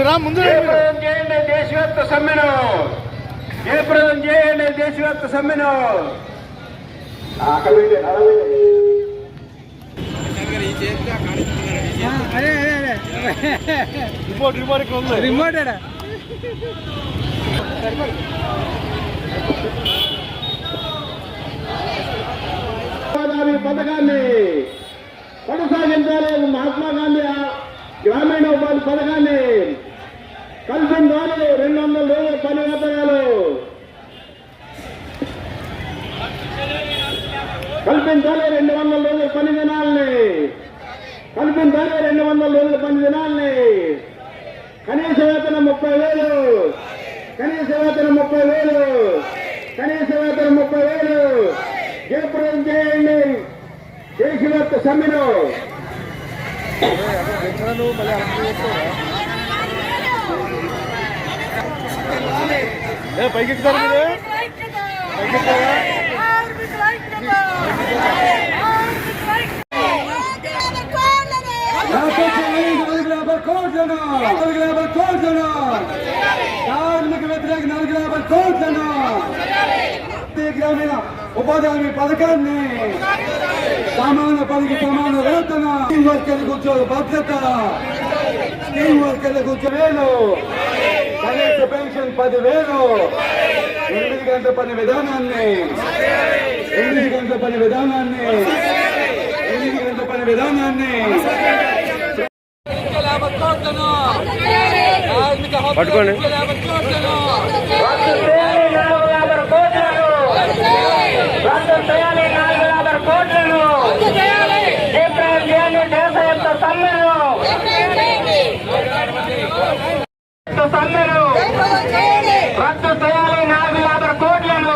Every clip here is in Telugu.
మీరా ముందు చేయండి దేశవ్యాప్త సమ్మెను. జయప్రదం చేయండి దేశవ్యాప్త సమ్మెను. రిమోట్ రిమోట్ రిమోట్ పథకాన్ని కొనసాగించాలి మహాత్మా గాంధీ ఆ గ్రామీణ ఉపాధి పథకాన్ని కల్పించాలి రెండు వందల రోజుల పని వేతనాలు కల్పించాలి రెండు వందల రోజుల పని దినాల్ని కల్పించాలి రెండు వందల రోజుల పని దినాల్ని కనీస వేతనం ముప్పై వేలు. కనీస వేతనం ముప్పై వేలు. కనీస వేతనం ముప్పై వేలు. జయప్రదం చేయండి దేశవ్యాప్త సమ్మెలో. ఏ పైకి ఎక్కుతారు మీరు? నాలుగు యాభై కార్మిక వ్యతిరేక నాలుగు యాభై కోట్లను గ్రామీణ ఉపాధి హామీ పథకాన్ని సమాన పనికి సమాన వేతన టీం వర్కర్లకు ఉద్యోగ భద్రత టీం వర్కర్లకు ఉద్యోగ వేలు కనీస పెన్షన్ పదివేలు. ఎనిమిది గంటల పని విధానాన్ని. ఎనిమిది గంటల పని విధానాన్ని. ఎనిమిది గంటల పని విధానాన్ని. పట్టుకోండి. కోట్లను రద్దు చేయాలి నాలుగు యాభై కోట్లను జయప్రదం చేయండి దేశవ్యాప్త సమ్మెను సమ్మెను రద్దు చేయాలి నాలుగు యాభై కోట్లను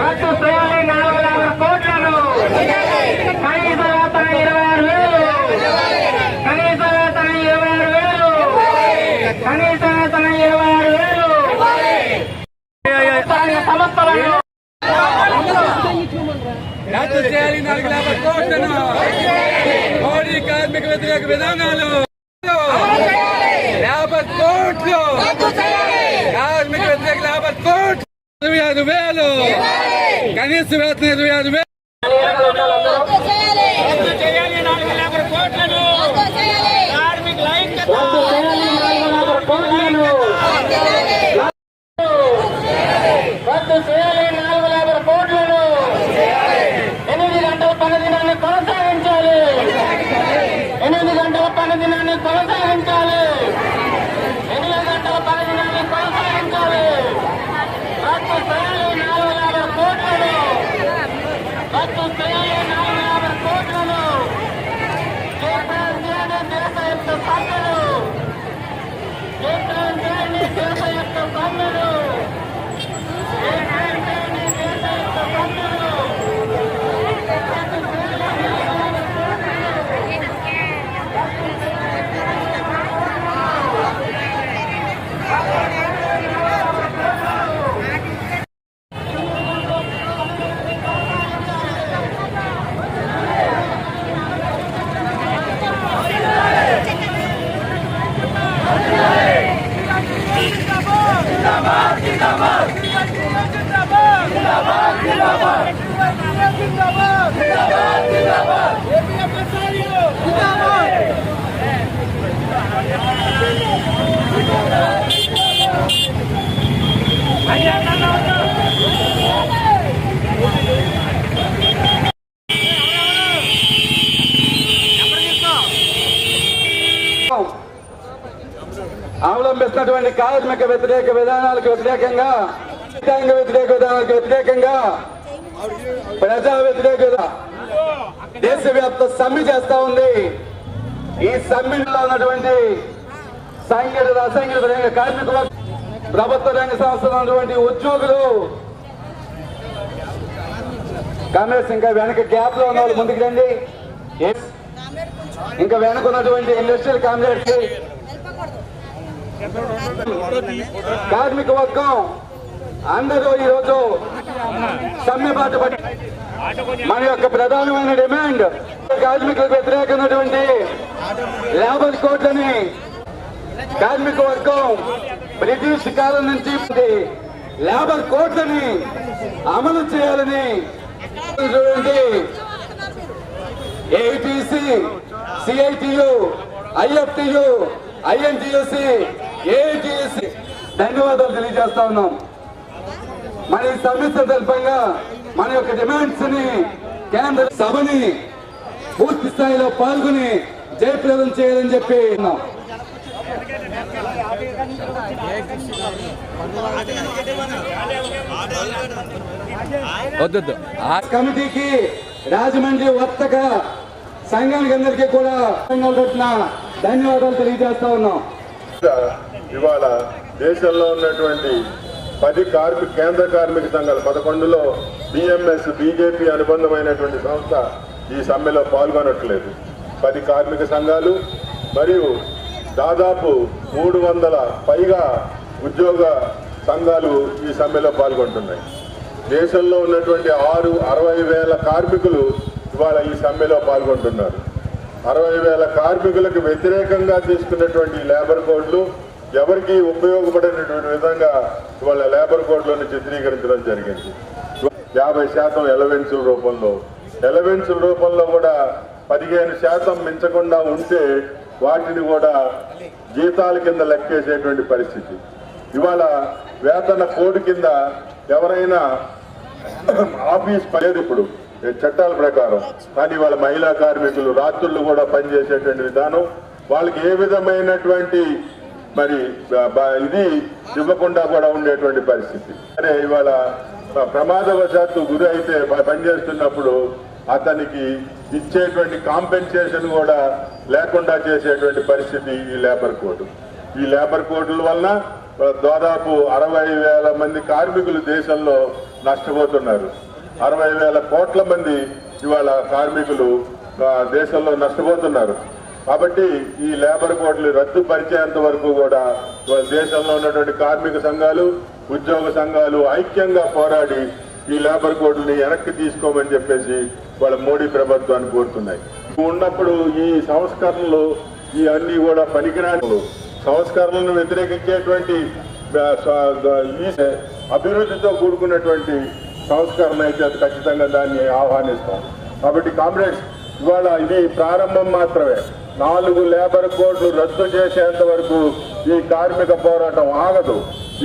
రద్దు చేయాలి నాలుగు యాభై కోట్లను కనీస వేతన ఇరవై ఆరు వేలు కనీస వేతన ఇరవై ఆరు వేలు కనీస వేతన ఇరవై ఆరు వేలు స్థానిక సంస్థలను రద్దు చేయాలి నాలుగు యాభై కోట్లను మోడీ కార్మిక వ్యతిరేక విధానాలు యాభై కోట్లు కార్మిక వ్యతిరేక యాభై కోట్లు ఇరవై ఐదు వేలు కనీస వేతనం ఇరవై ఐదు వేలు చేయాలి నాలుగు యాభై కోట్లను కార్మికుల ఐక్యత చేయాలి నాలుగు యాభై కోట్లను రద్దు చేయాలి నాలుగు యాభై కోట్లను ఎనిమిది గంటల పని దినాన్ని కొనసాగించాలి ఎనిమిది గంటల పని దినాన్ని కొనసాగించాలి ఎనిమిది గంటల పని దినాన్ని కొనసాగించాలి రద్దు చేయాలి నాలుగు యాభై కోట్లను రద్దు చేయాలి నాలుగు యాభై కోట్లను జయప్రదం చేయండి దేశ పన్నులు సమ్మెను జయప్రదం యొక్క పన్నులు అవలంబిస్తున్నటువంటి కార్మిక వ్యతిరేక విధానాలకు వ్యతిరేకంగా రాజ్యాంగ వ్యతిరేక విధానాలకు వ్యతిరేకంగా ప్రజా వ్యతిరేక దేశ దేశవ్యాప్త సమ్మె చేస్తా ఉంది. ఈ సమ్మెలో ఉన్నటువంటి సాంఘిక అసంఘటిత రంగ కార్మికుల ప్రభుత్వ రంగ సంస్థలు ఉన్నటువంటి ఉద్యోగులు కాంగ్రెస్ ఇంకా వెనక గ్యాప్లో ఉన్న వాళ్ళు ముందుకు రండి. ఇంకా వెనక ఉన్నటువంటి ఇండస్ట్రియల్ కాంగ్రెస్ కార్మిక వర్గం అందరూ ఈ రోజు సమ్మె పట్టి మన యొక్క ప్రధానమైన డిమాండ్ కార్మికులకు వ్యతిరేకమైనటువంటి లేబర్ కోడ్లని కార్మిక వర్గం బ్రిటిష్ కాలం నుంచి లేబర్ కోడ్లని అమలు చేయాలని చూడండి. AITC CITU IFTU INTUC AITSC ధన్యవాదాలు తెలియజేస్తా ఉన్నాం. మన ఈ సమస్య తల్పంగా మన యొక్క డిమాండ్స్ని కేంద్ర సభని పూర్తి స్థాయిలో పాల్గొని జయప్రదం చేయాలని చెప్పి ఉన్నాం. వద్దొద్దు. కమిటీకి రాజమండ్రి వర్తక సంఘానికి అందరికీ కూడా ధన్యవాదాలు తెలియజేస్తా ఉన్నాం. ఇవాళ దేశంలో ఉన్నటువంటి పది కార్మిక కేంద్ర కార్మిక సంఘాలు పదకొండులో బిఎంఎస్ బీజేపీ అనుబంధమైనటువంటి సంస్థ ఈ సమ్మెలో పాల్గొనట్లేదు. పది కార్మిక సంఘాలు మరియు దాదాపు మూడు వందల పైగా ఉద్యోగ సంఘాలు ఈ సమ్మెలో పాల్గొంటున్నాయి. దేశంలో ఉన్నటువంటి ఆరు అరవై వేల కార్మికులు ఇవాళ ఈ సమ్మెలో పాల్గొంటున్నారు. అరవై వేల కార్మికులకు వ్యతిరేకంగా తీసుకున్నటువంటి లేబర్ కోడ్లు ఎవరికి ఉపయోగపడేటటువంటి విధంగా ఇవాళ లేబర్ కోడ్లను చిత్రీకరించడం జరిగింది. యాభై శాతం ఎలవెన్సుల రూపంలో. ఎలవెన్సుల రూపంలో కూడా పదిహేను శాతం మించకుండా ఉంటే వాటిని కూడా జీతాల కింద లెక్కేసేటువంటి పరిస్థితి. ఇవాళ వేతన కోడ్ కింద ఎవరైనా ఆఫీస్ పనిచేది ఇప్పుడు. ఈ చట్టాల ప్రకారం. కానీ వాళ్ళ మహిళా కార్మికులు రాత్రులు కూడా పనిచేసేటువంటి విధానం. వాళ్ళకి ఏ విధమైనటువంటి మరి ఇది ఇవ్వకుండా కూడా ఉండేటువంటి పరిస్థితి. అరే ఇవాళ ప్రమాదవశాత్తు గురి అయితే పనిచేస్తున్నప్పుడు అతనికి ఇచ్చేటువంటి కాంపెన్సేషన్ కూడా లేకుండా చేసేటువంటి పరిస్థితి ఈ లేబర్ కోడ్ ఈ లేబర్ కోడ్ల వలన దాదాపు అరవై వేల మంది కార్మికులు దేశంలో నష్టపోతున్నారు. అరవై వేల కోట్ల మంది ఇవాళ కార్మికులు దేశంలో నష్టపోతున్నారు. కాబట్టి ఈ లేబర్ కోడ్లు రద్దుపరిచేంత వరకు కూడా దేశంలో ఉన్నటువంటి కార్మిక సంఘాలు ఉద్యోగ సంఘాలు ఐక్యంగా పోరాడి ఈ లేబర్ కోడ్లని వెనక్కి తీసుకోమని చెప్పేసి వాళ్ళ మోడీ ప్రభుత్వాన్ని కోరుతున్నాయి. ఉన్నప్పుడు ఈ సంస్కరణలు ఈ అన్ని కూడా పనికిరాని సంస్కరణలను వ్యతిరేకించేటువంటి అభివృద్ధితో కూడుకున్నటువంటి సంస్కరణ అయితే అది ఖచ్చితంగా దాన్ని ఆహ్వానిస్తాం. కాబట్టి కామ్రేడ్స్ ఇవాళ ఇది ప్రారంభం మాత్రమే. నాలుగు లేబర్ కోడ్లు రద్దు చేసేంత వరకు ఈ కార్మిక పోరాటం ఆగదు.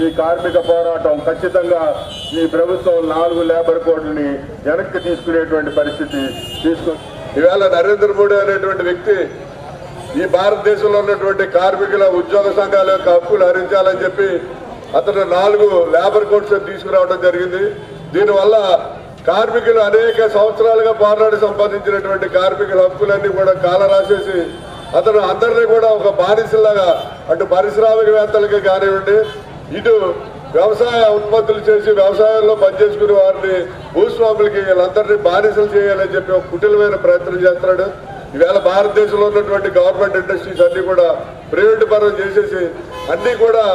ఈ కార్మిక పోరాటం ఖచ్చితంగా ఈ ప్రభుత్వం నాలుగు లేబర్ కోడ్లని వెనక్కి తీసుకునేటువంటి పరిస్థితి తీసుకు ఈవేళ నరేంద్ర మోడీ అనేటువంటి వ్యక్తి ఈ భారతదేశంలో ఉన్నటువంటి కార్మికుల ఉద్యోగ సంఘాల యొక్క హక్కులు హరించాలని చెప్పి అతను నాలుగు లేబర్ కోడ్స్ తీసుకురావడం జరిగింది. దీనివల్ల కార్మికులు అనేక సంవత్సరాలుగా పోరాడి సంపాదించినటువంటి కార్మికుల హక్కులన్నీ కూడా కాల రాసేసి అతను అందరినీ కూడా ఒక బానిసలాగా అటు పారిశ్రామికవేత్తలకి కానివ్వండి ఇటు వ్యవసాయ ఉత్పత్తులు చేసి వ్యవసాయంలో పనిచేసుకునే వారిని భూస్వాములకి వీళ్ళందరినీ బానిసలు చేయాలని చెప్పి ఒక కుటిలమైన ప్రయత్నం చేస్తున్నాడు. ఈవేళ భారతదేశంలో ఉన్నటువంటి గవర్నమెంట్ ఇండస్ట్రీస్ అన్ని కూడా ప్రైవేట్ పరం చేసేసి అన్నీ కూడా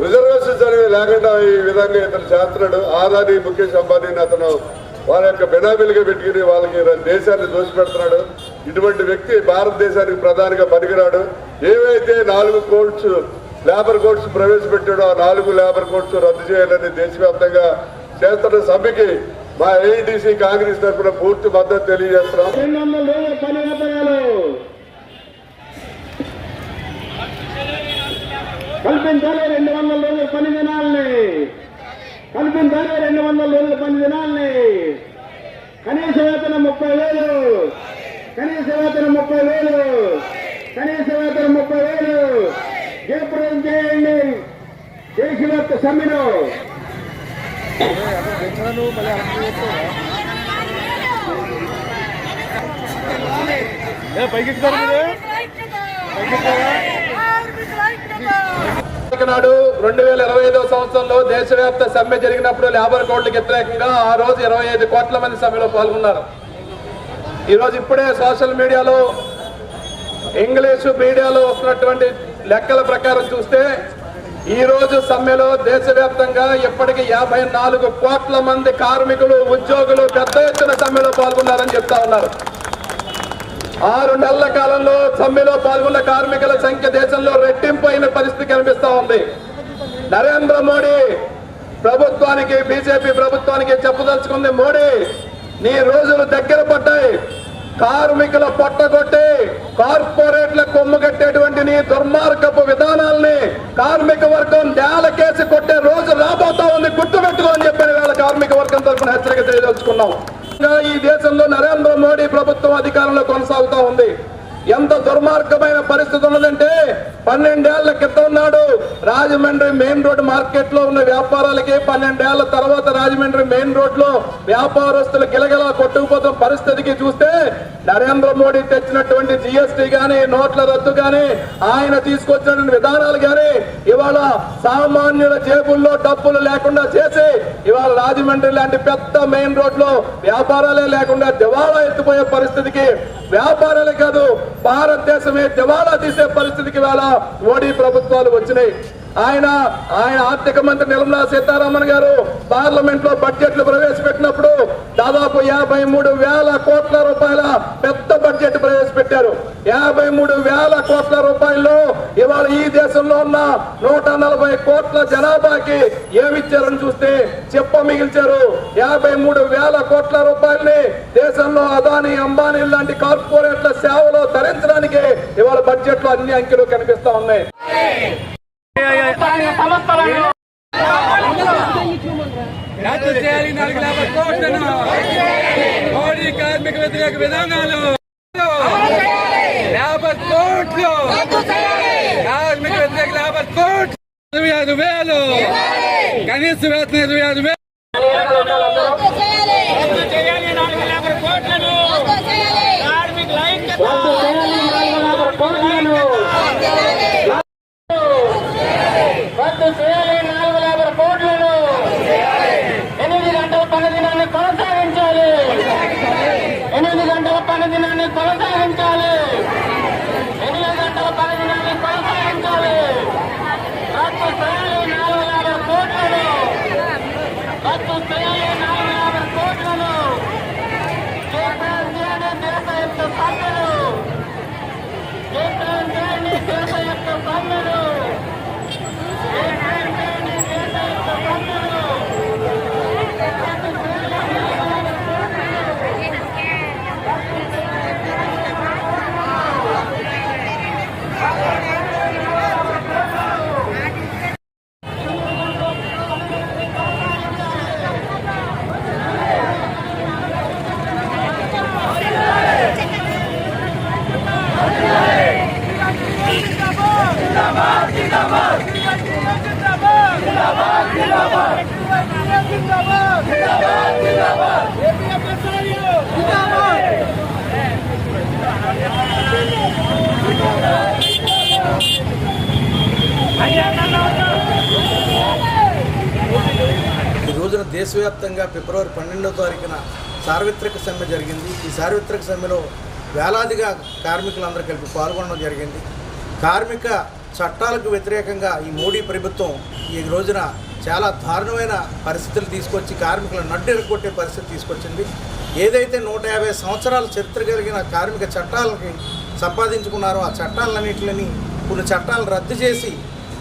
రిజర్వేషన్ చదివి లేకుండా ఈ విధంగా ఇతను చేస్తున్నాడు. ఆదాని ముఖేష్ అంబానీని అతను వాళ్ళ యొక్క బెనామీలుగా పెట్టుకుని వాళ్ళకి దేశాన్ని దోషపెడుతున్నాడు. ఇటువంటి వ్యక్తి భారతదేశానికి ప్రధానిగా పనికిరాడు. ఏవైతే నాలుగు కోడ్స్ లేబర్ కోర్ట్స్ ప్రవేశపెట్టాడో ఆ నాలుగు లేబర్ కోడ్స్ రద్దు చేయాలని దేశవ్యాప్తంగా చేస్తున్న సమ్మెకి మా ఏఐటీసీ కాంగ్రెస్ తరఫున పూర్తి మద్దతు తెలియజేస్తున్నాం. కల్పించాలి రెండు వందల రోజుల పని దినాల్ని కల్పించాలి రెండు వందల రోజుల పని దినాల్ని కనీస వేతనం ముప్పై వేలు. కనీస వేతనం ముప్పై వేలు. కనీస వేతనం ముప్పై వేలు. జయప్రదం చేయండి. దేశవ్యాప్త సమ్మెను పైకి మీరు? నాడు రెండు వేల ఇరవై ఐదో సంవత్సరంలో దేశవ్యాప్త సమ్మె జరిగినప్పుడు లేబర్ కోడ్లకు వ్యతిరేకంగా ఆ రోజు ఇరవై ఐదు కోట్ల మంది సమ్మెలో పాల్గొన్నారు. ఈరోజు ఇప్పుడే సోషల్ మీడియాలో ఇంగ్లీషు మీడియాలో వస్తున్నటువంటి లెక్కల ప్రకారం చూస్తే ఈ రోజు సమ్మెలో దేశవ్యాప్తంగా ఇప్పటికి యాభై నాలుగు కోట్ల మంది కార్మికులు ఉద్యోగులు పెద్ద ఎత్తున సమ్మెలో పాల్గొన్నారని చెప్తా ఉన్నారు. ఆరు నెలల కాలంలో సమ్మెలో పాల్గొన్న కార్మికుల సంఖ్య దేశంలో రెట్టింపు అయిన పరిస్థితి కనిపిస్తా ఉంది. నరేంద్ర మోడీ ప్రభుత్వానికి బీజేపీ ప్రభుత్వానికి చెప్పదలుచుకుంది మోడీ నీ రోజులు దగ్గర పడ్డాయి. కార్మికుల పొట్టగొట్టి కార్పొరేట్ల కొమ్ము కట్టేటువంటి నీ దుర్మార్గపు విధానాల్ని కార్మిక వర్గం నేలకేసి కొట్టే రోజు రాబోతా ఉంది. గుర్తుపెట్టుకో అని చెప్పని వేళ కార్మిక వర్గం తరఫున హెచ్చరిక చేయదలుచుకున్నాం. వచ్చినా ఈ దేశంలో నరేంద్ర మోడీ ప్రభుత్వం అధికారంలో కొనసాగుతూ ఉంది. ఎంత దుర్మార్గమైన పరిస్థితి ఉన్నదంటే పన్నెండేళ్ళ క్రితం నాడు రాజమండ్రి మెయిన్ రోడ్ మార్కెట్లో ఉన్న వ్యాపారాలకి పన్నెండేళ్ళ తర్వాత రాజమండ్రి మెయిన్ రోడ్లో వ్యాపారస్తులు గిలగిలా కొట్టుకుపోతున్న పరిస్థితికి చూస్తే నరేంద్ర మోడీ తెచ్చినటువంటి జిఎస్టీ గాని నోట్ల రద్దు గాని ఆయన తీసుకొచ్చినటువంటి విధానాలు గాని ఇవాళ సామాన్యుల జేబుల్లో డబ్బులు లేకుండా చేసి ఇవాళ రాజమండ్రి లాంటి పెద్ద మెయిన్ రోడ్లో వ్యాపారాలే లేకుండా దివాళా ఎత్తిపోయే పరిస్థితికి వ్యాపారాలే కాదు భారతదేశమే దివాళా తీసే పరిస్థితికి వేళ మోడీ ప్రభుత్వాలు వచ్చినాయి. ఆయన ఆయన ఆర్థిక మంత్రి నిర్మలా సీతారామన్ గారు పార్లమెంట్లో బడ్జెట్లు ప్రవేశపెట్టినప్పుడు దాదాపు యాభై మూడు వేల కోట్ల రూపాయల పెద్ద బడ్జెట్ ప్రవేశపెట్టారు. యాభై మూడు వేల కోట్ల రూపాయల్లో ఇవాళ ఈ దేశంలో ఉన్న నూట నలభై కోట్ల జనాభాకి ఏమిచ్చారని చూస్తే చెప్ప మిగిల్చారు. యాభై మూడు వేల కోట్ల రూపాయల్ని దేశంలో అదాని అంబానీ లాంటి కార్పొరేట్ల సేవలో ధరించడానికి ఇవాళ బడ్జెట్లో అన్ని అంకెలు కనిపిస్తా ఉన్నాయి. మోడీ కార్మిక వ్యతిరేక విధానాలు యాభై కోట్లు కార్మిక వ్యతిరేక యాభై కోట్లు. ఇరవై ఐదు వేలు. కనీస వేతనం ఇరవై ఐదు వేలు రద్దు చేయాలి రద్దు చేయాలి నాలుగు యాభై కోట్లను రద్దు చేయాలి కార్మికుల ఐక్యత రద్దు చేయాలి నాలుగు యాభై కోట్లను ఎనిమిది గంటల పని దినాన్ని కొనసాగించాలి ఎనిమిది గంటల పని దినాన్ని కొనసాగించాలి ఎనిమిది గంటల పని దినాన్ని కొనసాగించాలి రద్దు చేయాలి నాలుగు యాభై కోట్లను రద్దు చేయాలి నాలుగు యాభై కోట్లను కేంద్రం చేయండి దేశ యొక్క సమ్మెలు ఈ రోజున దేశవ్యాప్తంగా ఫిబ్రవరి పన్నెండవ తారీఖున సార్వత్రిక సమ్మె జరిగింది. ఈ సార్వత్రిక సమ్మెలో వేలాదిగా కార్మికులందరూ కలిపి పాల్గొనడం జరిగింది. కార్మిక చట్టాలకు వ్యతిరేకంగా ఈ మోడీ ప్రభుత్వం ఈ రోజున చాలా దారుణమైన పరిస్థితులు తీసుకొచ్చి కార్మికులను నడ్డు కొట్టే పరిస్థితి తీసుకొచ్చింది. ఏదైతే నూట యాభై సంవత్సరాల చరిత్ర కలిగిన కార్మిక చట్టాలకి సంపాదించుకున్నారో ఆ చట్టాలన్నింటిని కొన్ని చట్టాలను రద్దు చేసి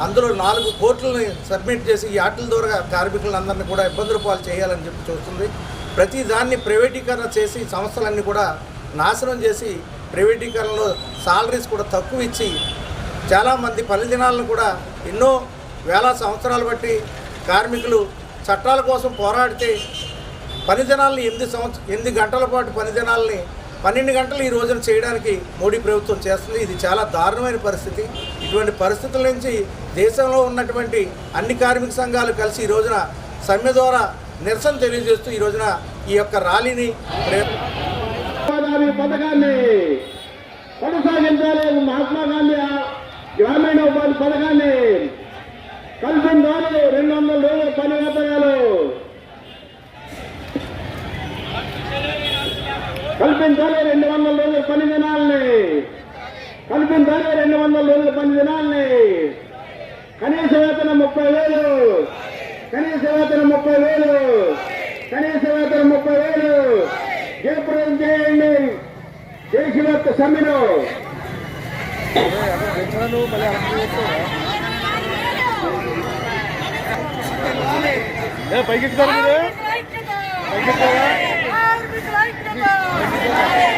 అందులో నాలుగు కోట్లని సబ్మిట్ చేసి ఈ ఆటల ద్వారా కార్మికులందరినీ కూడా ఇబ్బందుల పాలు చేయాలని చెప్పి చూస్తుంది. ప్రతి దాన్ని ప్రైవేటీకరణ చేసి సంస్థలన్నీ కూడా నాశనం చేసి ప్రైవేటీకరణలో సాలరీస్ కూడా తక్కువ ఇచ్చి చాలామంది పని దినాలను కూడా ఎన్నో వేల సంవత్సరాలు బట్టి కార్మికులు చట్టాల కోసం పోరాడితే పని దినాలని ఎనిమిది సంవత్సరం ఎనిమిది గంటల పాటు పని దినాలని పన్నెండు గంటలు ఈ రోజున చేయడానికి మోడీ ప్రభుత్వం చేస్తుంది. ఇది చాలా దారుణమైన పరిస్థితి. ఇటువంటి పరిస్థితుల నుంచి దేశంలో ఉన్నటువంటి అన్ని కార్మిక సంఘాలు కలిసి ఈ రోజున సమ్మె ద్వారా నిరసన తెలియజేస్తూ ఈ రోజున ఈ యొక్క ర్యాలీని ప్రే- పథకాన్ని కొనసాగించాలి. మహాత్మా గాంధీ గ్రామీణ ఉపాధి పథకాన్ని కలిసి రెండు వందల రోజుల పని వేతనాలు కల్పించాలి రెండు వందల రోజుల పని దినాలని. కల్పించాలి రెండు వందల రోజుల పని దినాలని. కనీస వేతనం ముప్పై వేలు. కనీస వేతనం ముప్పై వేలు. కనీస వేతనం ముప్పై వేలు. జయప్రదం చేయండి దేశవ్యాప్త సమ్మెలో. పైకి ఎక్కుతారు మీరు ఐక్యత! కార్మికుల ఐక్యత!